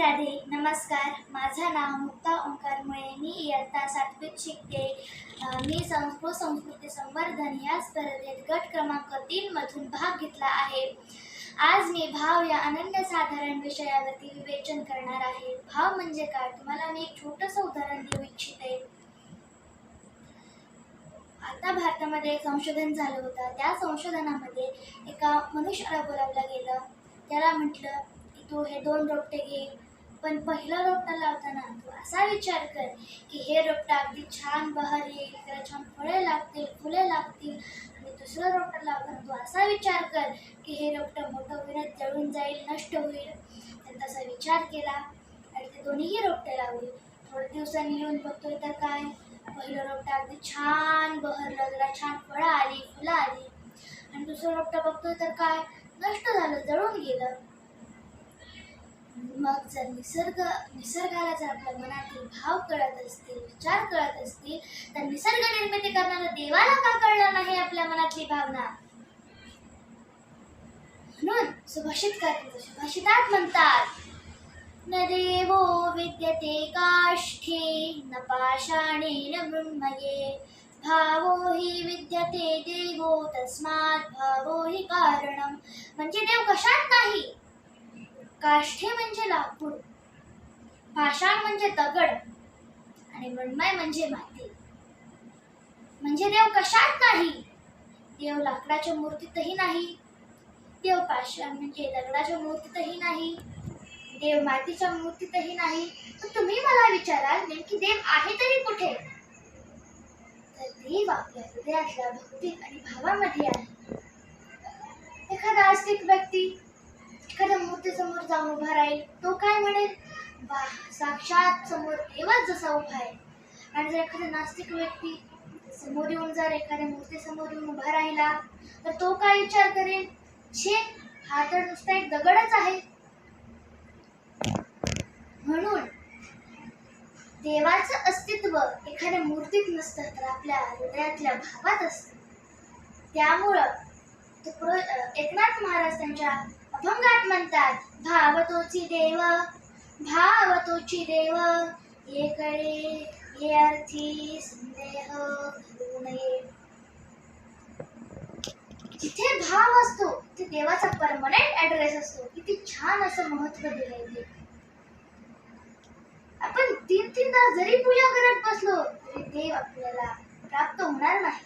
राधे नमस्कार. माझं नाव मुक्ता ओंकार मुळे. मी इयत्ता सातवीत शिकते. मी संस्कृत संस्कृती संवर्धन या स्पर्धेत गट क्रमांक तीनमधून भाग घेतला आहे. आज मी भाव या अनन्यसाधारण विषयावरती विवेचन करणार आहे. भाव म्हणजे काय? तुम्हाला मी एक छोटंसं उदाहरण देऊ इच्छिते. आता भारतामध्ये एक संशोधन झालं होतं. त्या संशोधनामध्ये एका मनुष्याला बोलावलं गेलं. त्याला म्हटलं की तू हे दोन रोपटे घे. पण पहिलं रोपटा लावताना तू असा विचार कर की हे रोपटं अगदी छान बहर येईल त्याला छान फळे लागतील फुले लागतील आणि दुसरं रोपटं लावताना तू असा विचार कर की हे रोपटं मोठं होईल जळून जाईल नष्ट होईल. तर तसा विचार केला आणि ते दोन्हीही रोपटे लावली. थोड्या दिवसांनी येऊन बघतोय तर काय? पहिलं रोपटं अगदी छान बहरलं त्याला छान फळं आली फुलं आली. आणि दुसरं रोपटं बघतोय तर काय? नष्ट झालं जळून गेलं. मग जर निसर्ग निसर्गाला जर आपल्या मनातील भाव कळत असतील विचार कळत असतील तर निसर्ग निर्मिती करणाऱ्या देवाला का कळलं नाही आपल्या मनातली भावना? म्हणून सुभाषित सुभाषितकार सुभाषितात म्हणतात न देवो विद्यते काष्ठे न पाषाणेन मृण्मये। भावो हि विद्यते देवो तस्मात् भावो हि कारणम. म्हणजे देव कशात काष्ठे म्हणजे लाकूड पाषाण म्हणजे दगड आणि मृण्मय म्हणजे माती. म्हणजे देव कशात नाही? देव लाकडाच्या मूर्तीतही नाही. देव पाषाण म्हणजे दगडाच्या मूर्तीतही नाही. देव मातीच्या मूर्तीतही नाही. तर तुम्ही मला विचाराल नेमकी देव आहे तरी कुठे? तर देव आपल्या हृदयातल्या भक्तीत आणि भावामध्ये आहे. एखादा आस्तिक व्यक्ती एखाद्या मूर्तीसमोर जाऊन उभा राहील तो काय म्हणेल? वा साक्षात समोर देवाच जसा उभा आहे. आणि जर एखादा नास्तिक व्यक्ती समोर येऊन जर एखाद्या मूर्तीसमोर येऊन उभा राहिला तर तो काय विचार करेल? छे हा तर नुसता एक दगडच आहे. म्हणून देवाचं अस्तित्व एखाद्या मूर्तीत नसतं तर आपल्या हृदयातल्या भावात असतं. त्यामुळं एकनाथ महाराज त्यांच्या अभंगात म्हणतात. भावतोची देव भावतोची देव. ये कळे ये अर्थी संदेह नये जिथे भाव असतो तिथे देवाचा परमनंट ऍड्रेस असतो. किती छान असं महत्त्व दिलंय ते. आपण तीन तीन तास जरी पूजा करत बसलो तरी देव आपल्याला प्राप्त होणार नाही.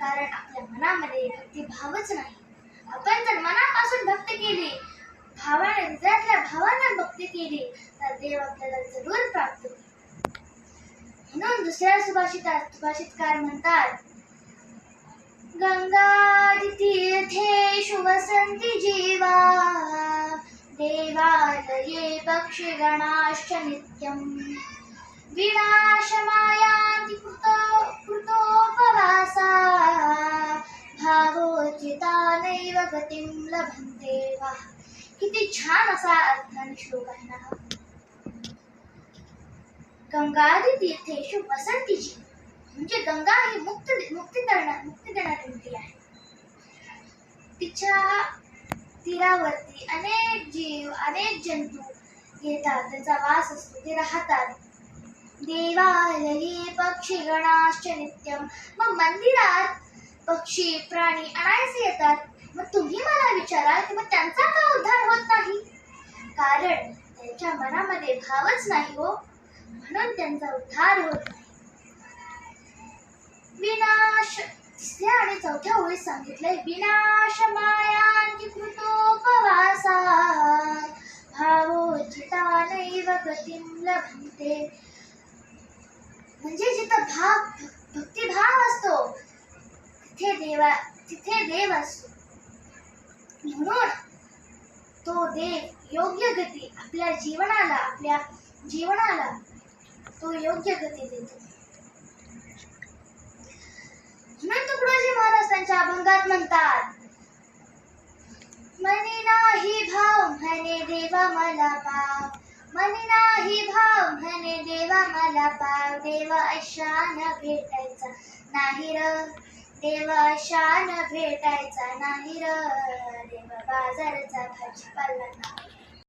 कारण आपल्या मनामध्ये भक्ती भावच नाही. आपण जर मनापासून भक्ती केली भावाने हृदयातल्या भावाने भक्ती केली तर देव आपल्याला जरूर प्राप्त म्हणून दुसऱ्या सुभाषितात सुभाषितकार म्हणतात गंगातीर्थेषु वसन्ति जीवा देवालये पक्षिगणाश्च नित्यम्. विनाशमायान्ति कृतो कृतोपवासाः भावोचितानैव गतिं लभन्ते वा किती छान असा अर्थाने श्लोक आहे ना हा. गंगादी तीर्थेशु वसंतीची म्हणजे गंगा ही मुक्त मुक्ती देणार मुक्ती देणारी नदी आहे. तिच्या तीरावरती अनेक जीव अनेक जंतू येतात. त्यांचा वास असतो. ते राहतात. देवालयी पक्षी गणाश्च नित्यम मग मंदिरात पक्षी प्राणी आणायचे येतात. मग तुम्ही मला विचाराल की मग त्यांचा का उद्धार होत नाही? कारण त्यांच्या मनामध्ये भावच नाही हो. म्हणून त्यांचा उद्धार होत विनाश. तिसऱ्या आणि चौथ्या ओळीत सांगितलंय विनाश मायांची कृतोपवासा नैव गतिं लभन्ते. म्हणजे जिथं भाव भक्ती तिथे देवा तिथे देव असतो म्हणून तो देव योग्य गती आपल्या जीवनाला आपल्या जीवनाला तो योग्य गती देतो. म्हणून तुकडोजी महाराज त्यांच्या अभंगात म्हणतात मने नाही भाव म्हणे देवा मला पाव. मने नाही भाव म्हणे देवा मला पाव. देवा अशा न भेटायचा. नाही र देवा शान भेटायचा नाही र. देवा बाजारचा भाजीपाला नाही.